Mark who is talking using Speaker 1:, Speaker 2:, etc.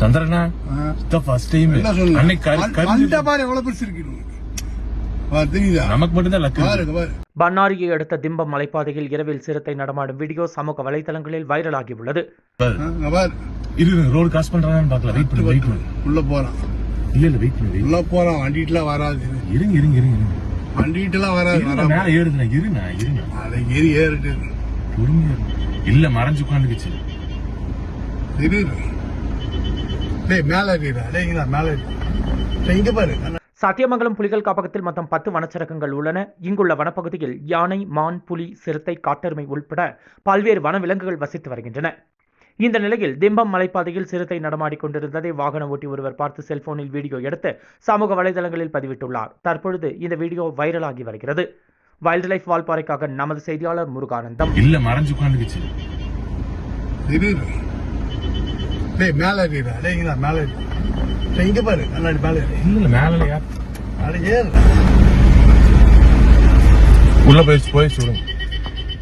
Speaker 1: சந்திரனா. First time? அன்னைக்கு
Speaker 2: பாரு எவ்வளவு பெருசு இருக்கு
Speaker 1: நமக்கு மட்டும்தான் லக்கு
Speaker 3: பன்னாரியை அடுத்த திம்பம் மலைப்பாதையில் இரவில் சிறுத்தை நடமாடும் வீடியோ சமூக வலைதளங்களில்
Speaker 1: பாரு. இரு ரோடு கிராஸ் பண்றான்னு பாக்கல வெயிட் பண்ணு வெயிட் பண்ணு.
Speaker 2: உள்ள போறான்.
Speaker 1: இல்ல இல்ல வெயிட் பண்ணு
Speaker 2: உள்ள போறான். வண்டிட்டுலாம் வராது.
Speaker 1: இருங்க இருங்க இருங்க இருங்க.
Speaker 2: வண்டிட்டுலாம் வராது.
Speaker 1: இருங்க. மேல ஏறுதுண்ணா இருண்ணா இருண்ணா.
Speaker 2: அதை ஏறி ஏறிட்டு
Speaker 1: பொறுமையா. இல்ல மறைஞ்சு உட்காந்துக்குச்சு.
Speaker 2: டேய் மேல இருக்கா டேய் இங்க மேல இருக்கு டேய், இங்க பாரு. கண்ணா.
Speaker 3: சத்தியமங்கலம் புலிகள் காப்பகத்தில் மொத்தம் பத்து வனச்சரகங்கள் உள்ளன. இங்குள்ள வனப்பகுதியில் யானை மான் புலி சிறுத்தை காட்டெருமை உள்பட பல்வேறு வனவிலங்குகள் வசித்து வருகின்றன. இந்த நிலையில் திம்பம் மலைப்பாதையில் சிறுத்தை நடமாடிக் கொண்டிருந்ததை வாகன ஓட்டி ஒருவர் பார்த்து செல்போனில் வீடியோ எடுத்து சமூக வலைதளங்களில் பதிவிட்டுள்ளார். தற்பொழுது இந்த வீடியோ வைரலாகி வருகிறது. வைல்ட் லைஃப் வால்பாறைக்காக நமது செய்தியாளர் முருகானந்தம்.
Speaker 1: இல்ல மறைஞ்சு.
Speaker 2: டேய் மேல இருக்கா டேய் இங்க மேல டேய், இங்க பாரு கண்ணாடி மேல இருக்கு
Speaker 1: இல்ல மேல யார்
Speaker 2: அட ஏறு
Speaker 1: உள்ள போயிடுச்சு போயிடுச்சு விடுங்க